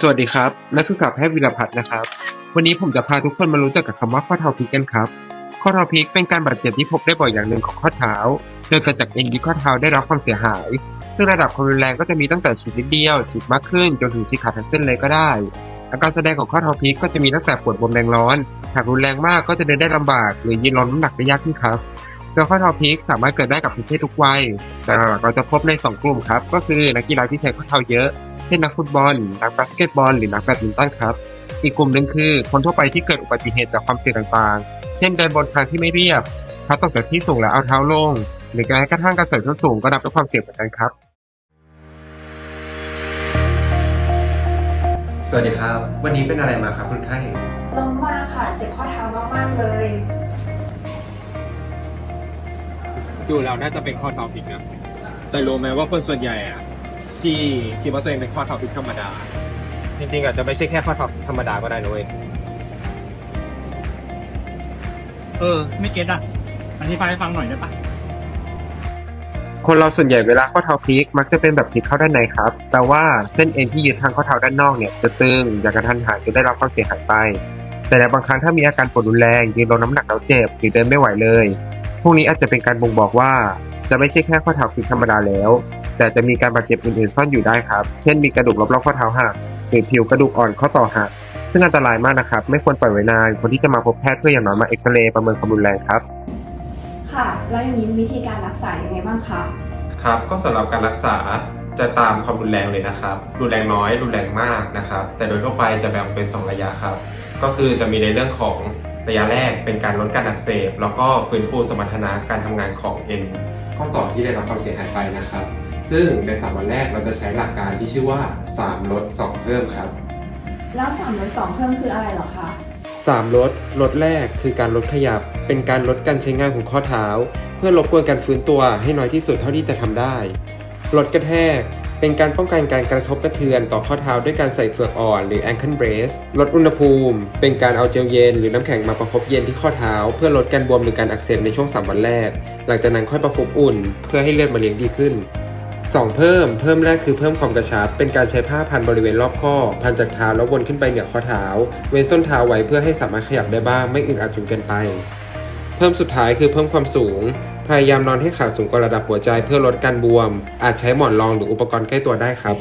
สวัสดีครับ นักศึกษาแพทย์วิรพัฒน์นะครับ วันนี้ผมจะพาทุกคนมารู้จักกับคำว่าข้อเท้าพลิกกันครับ ข้อเท้าพลิกเป็นการบาดเจ็บที่พบได้บ่อยอย่างหนึ่งของข้อเท้า โดยเกิดจากเอ็นที่ข้อเท้าได้รับความเสียหาย ซึ่งระดับความรุนแรงก็จะมีตั้งแต่ฉีดนิดเดียวฉีดมากขึ้นจนถึงฉีดขาดทั้งเส้นเลยก็ได้ อาการแสดงของข้อเท้าพลิกก็จะมีตั้งแต่ปวดบวมแรงร้อน หากรุนแรงมากก็จะเดินได้ลำบาก หรือยืนรองน้ำหนักได้ยากขึ้นครับ โดยข้อเท้าพลิกสามารถเกิดได้กับทุกเพศทุกวัยแต่หลักๆเราจะพบในสองกลุ่มครับ ก็คือนักกีฬาที่ใช้ข้อเท้าเยอะ เช่นนักฟุตบอล นักบาสเกตบอล หรือนักแบดมินตันครับ อีกกลุ่มหนึ่งคือ คนทั่วไปที่เกิดอุบัติเหตุจากความเสี่ยงต่างๆ เช่นเดินบนทางที่ไม่เรียบพลัดตกจากที่สูงแล้วเอาเท้าลง หรือแม้กระทั่งการใส่ส้นสูงก็นับเป็นความเสี่ยงเหมือนกันครับ สวัสดีครับ วันนี้เป็นอะไรมาครับคุณไข้ลงมากค่ะ เจ็บข้อเท้ามากๆเลย ดูแล้วน่าจะเป็นข้อเท้าพลิกนะแต่รู้ไหมว่าคนส่วนใหญ่อะที่คิดว่าตัวเองเป็นข้อเท้าพลิกธรรมดา จริงๆอาจจะไม่ใช่แค่ข้อเท้าธรรมดาก็ได้นะเว้ยเออ ไม่เก็ตอะอธิบายให้ฟังหน่อยได้ปะคนเราส่วนใหญ่เวลาข้อเท้าพลิกมักจะเป็นแบบพลิกเข้าด้านในครับ แต่ว่าเส้นเอ็นที่ยึดทางข้อเท้าด้านนอกเนี่ยจะตึงอย่างกระทันหันจนได้รับความเสียหายไป แต่ในบางครั้งถ้ามีอาการปวดรุนแรงยืนลงน้ำหนักแล้วเจ็บหรือเดินไม่ไหวเลย พวกนี้อาจจะเป็นการบ่งบอกว่า จะไม่ใช่แค่ข้อเท้าพลิกธรรมดาแล้ว แต่จะมีการบาดเจ็บอื่นๆซ่อนอยู่ได้ครับ เช่นมีกระดูกรอบๆข้อเท้าหักหรือผิวกระดูกอ่อนข้อต่อหักซึ่งอันตรายมากนะครับ ไม่ควรปล่อยไว้นานคนที่จะมาพบแพทย์เพื่ออย่างน้อยมาเอ็กซเรย์ประเมินความรุนแรงครับ ค่ะ แล้วอย่างนี้วิธีการรักษายังไงบ้างคะ ครับก็สำหรับการรักษาจะตามความรุนแรงเลยนะครับ รุนแรงน้อย รุนแรงมากนะครับ แต่โดยทั่วไปจะแบ่งเป็น 2 ระยะครับ ก็คือจะมีในเรื่องของ ระยะแรกเป็นการลดการอักเสบ แล้วก็ฟื้นฟูสมรรถนะการทำงานของเอ็นข้อต่อที่ได้รับความเสียหายไปนะครับ ซึ่งใน 3 วันแรกเราจะใช้หลักการที่ชื่อว่า 3 ลด 2 เพิ่มครับ แล้วสามลดสองเพิ่มคืออะไรเหรอคะ3ลดลดแรกคือการลดขยับ เป็นการลดการใช้งานของข้อเท้า เพื่อรบกวนการฟื้นตัวให้น้อยที่สุดเท่าที่จะทำได้ลดกระแทก เป็นการป้องกันการกระทบกระเทือนต่อข้อเท้าด้วยการใส่เฟือกอ่อนหรือ ankle brace ลดอุณหภูมิ เป็นการเอาเจลเย็นหรือน้ำแข็งมาประคบเย็นที่ข้อเท้า เพื่อลดการบวมหรือการอักเสบในช่วง 3 วันแรก หลังจากนั้นค่อยประคบอุ่น เพื่อให้เลือดมาเลี้ยงดีขึ้น 2 เพิ่ม เพิ่มแรกคือเพิ่มความกระชับ เป็นการใช้ผ้าพันบริเวณรอบข้อ พันจากเท้าแล้ววนขึ้นไปเหนือข้อเท้า เว้นส้นเท้าไว้เพื่อให้สามารถขยับได้บ้างไม่อึดอัดจนเกินไป เพิ่มสุดท้ายคือเพิ่มความสูง พยายามนอนให้ขาสูงกว่าระดับหัวใจเพื่อลดการบวม อาจใช้หมอนรองหรืออุปกรณ์ใกล้ตัวได้ครับ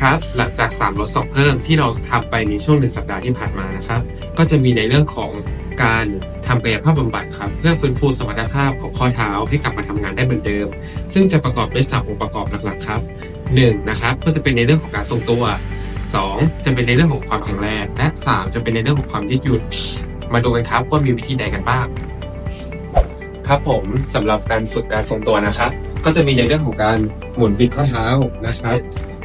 ครับหลังจาก 3 ลดสอบเพิ่มที่เราทำไปในช่วงหนึ่งสัปดาห์ที่ผ่านมานะครับ ก็จะมีในเรื่องของการทำกายภาพบำบัดครับ เพื่อฟื้นฟูสมรรถภาพของข้อเท้าให้กลับมาทำงานได้เหมือนเดิม ซึ่งจะประกอบด้วย3องค์ประกอบหลักๆครับ 1. นะครับก็จะเป็นในเรื่องของการทรงตัว 2. จะเป็นในเรื่องของความแข็งแรงและ 3. จะเป็นในเรื่องของความยืดหยุ่นมาดูกันครับว่ามีวิธีใดกันบ้าง ครับผมสำหรับการฝึกการทรงตัวนะครับ ก็จะมีในเรื่องของการหมุนบิดข้อเท้านะครับ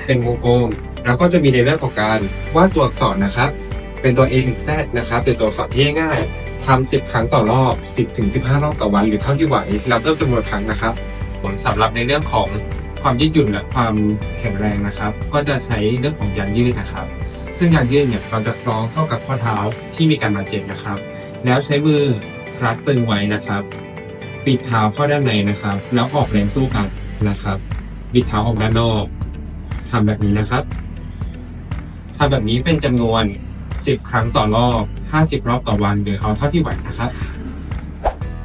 เป็นวงกลมแล้วก็จะมีในเรื่องของการวาดตัวอักษรนะครับ เป็นตัว A ถึง Z นะครับเป็นตัวอักษรที่ง่ายทำ10 ครั้งต่อรอบ 10ถึง15 รอบต่อวันหรือเท่าที่ไหวเราเพิ่มจำนวนครั้งนะครับผลสำหรับในเรื่องของความยืดหยุ่นและความแข็งแรงนะครับ ก็จะใช้เรื่องของยางยืดนะครับ ซึ่งยางยืดเนี่ยเราจะคล้องเข้ากับข้อเท้าที่มีการบาดเจ็บนะครับ แล้วใช้มือรัดตึงไว้นะครับ ปิดเท้าเข้าด้านในนะครับ แล้วออกแรงสู้กันนะครับบิดเท้าออกด้านนอกทำแบบนี้นะครับทำแบบนี้เป็นจำนวน 10 ครั้งต่อรอบ 50 รอบต่อวันหรือเอาเท่าที่ไหวนะครับ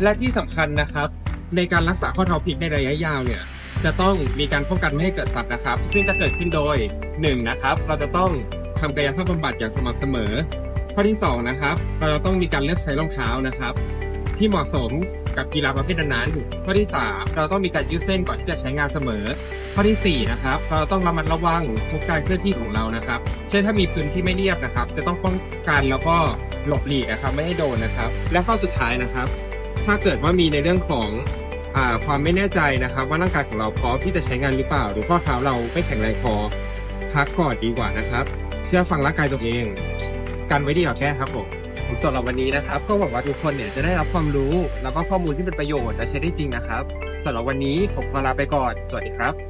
และที่สำคัญนะครับ ในการรักษาข้อเท้าพลิกในระยะยาวเนี่ยจะต้องมีการป้องกันไม่ให้เกิดสัตว์นะครับ ซึ่งจะเกิดขึ้นโดย 1. นะครับ เราจะต้องทำกายภาพบำบัดอย่างสม่ำเสมอ ข้อที่ 2 นะครับ เราจะต้องมีการเลือกใช้รองเท้านะครับ ที่เหมาะสมกับกีฬาประเภทนั้นๆข้อที่ 3 เราต้องมีการยืดเส้นก่อนที่จะใช้งานเสมอ ข้อทีสี่ 4 นะครับ เราต้องระมัดระวังทุกการเคลื่อนที่ของเรานะครับ เช่นถ้ามีพื้นที่ไม่เรียบนะครับ จะต้องป้องกันแล้วก็หลบหลีกนะครับไม่ให้โดนนะครับ และข้อสุดท้ายนะครับ ถ้าเกิดว่ามีในเรื่องของอความไม่แน่ใจนะครับ ว่าร่างกายของเราพร้อมที่จะใช้งานหรือเปล่า หรือข้อเท้าเราไม่แข็งแรงพอพักก่อนดีกว่านะครับ เชื่อฟังร่างกายตัวเอง กันไว้ดีกว่าแก้ครับผม สำหรับวันนี้นะครับก็หวังว่าทุกคนเนี่ยจะได้รับความรู้ แล้วก็ข้อมูลที่เป็นประโยชน์และใช้ได้จริงนะครับสำหรับวันนี้ผมขอลาไปก่อน สวัสดีครับ